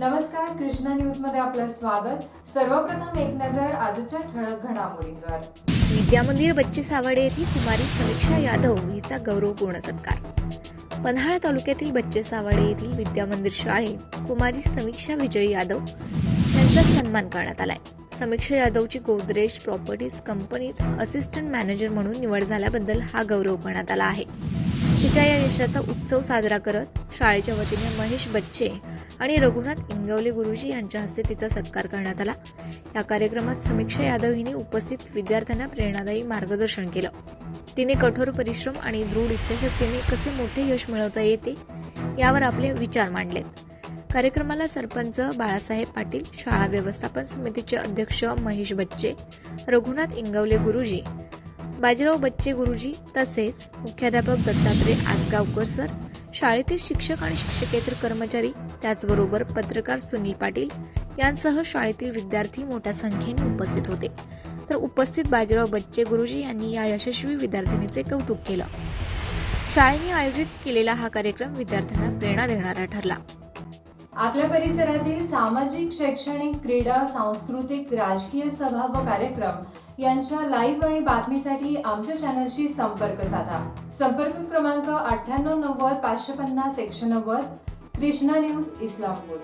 नमस्कार कृष्णा न्यूजमध्ये आपलं स्वागत. सर्वप्रथम एक नजर आजच्या ठळक घडामोडींवर. विद्यामंदिर बच्चे सावडे येथील कुमारी समीक्षा यादव हिचा गौरवपूर्ण सत्कार. पन्हाळा तालुक्यातील बच्चे सावडे येथील विद्यामंदिर शाळेत कुमारी समीक्षा विजय यादव यांचा सन्मान करण्यात आलाय. समीक्षा यादवची गोदरेज प्रॉपर्टीज कंपनीत असिस्टंट मॅनेजर म्हणून निवड झाल्याबद्दल हा गौरव करण्यात आला आहे. तिच्या या यशाचा उत्सव साजरा करत शाळेच्या वतीने महेश बच्चे आणि रघुनाथ इंगवले गुरुजी यांच्या हस्ते तिचा सत्कार करण्यात आला. या कार्यक्रमात समीक्षा यादव हिने उपस्थित विद्यार्थ्यांना प्रेरणादायी मार्गदर्शन केलं. तिने कठोर परिश्रम आणि दृढ इच्छाशक्तीने कसे मोठे यश मिळवता येते यावर आपले विचार मांडलेत. कार्यक्रमाला सरपंच बाळासाहेब पाटील शाळा व्यवस्थापन समितीचे अध्यक्ष महेश बच्चे रघुनाथ इंगवले गुरुजी बाजीराव बच्चे गुरुजी तसेच मुख्याध्यापक दत्तात्रय आसगावकर सर शाळेतील शिक्षक आणि शिक्षकेतर कर्मचारी त्याचबरोबर पत्रकार सुनील पाटील यांसह शाळेतील विद्यार्थी मोठ्या संख्येने उपस्थित होते. तर उपस्थित बाजीराव बच्चे गुरुजी यांनी या यशस्वी विद्यार्थिनीचे कौतुक केलं. शाळेने आयोजित केलेला हा कार्यक्रम विद्यार्थ्यांना प्रेरणा देणारा ठरला. आपल्या परिसरातील सामाजिक शैक्षणिक क्रीडा सांस्कृतिक राजकीय सभा व कार्यक्रम यांच्या लाईव्ह आणि बातमीसाठी आमच्या चॅनलशी संपर्क साधा. संपर्क क्रमांक अठ्ठ्याण्णव नव्वद पाचशे पन्नास एकशे नव्वद कृष्णा न्यूज इस्लामपूर.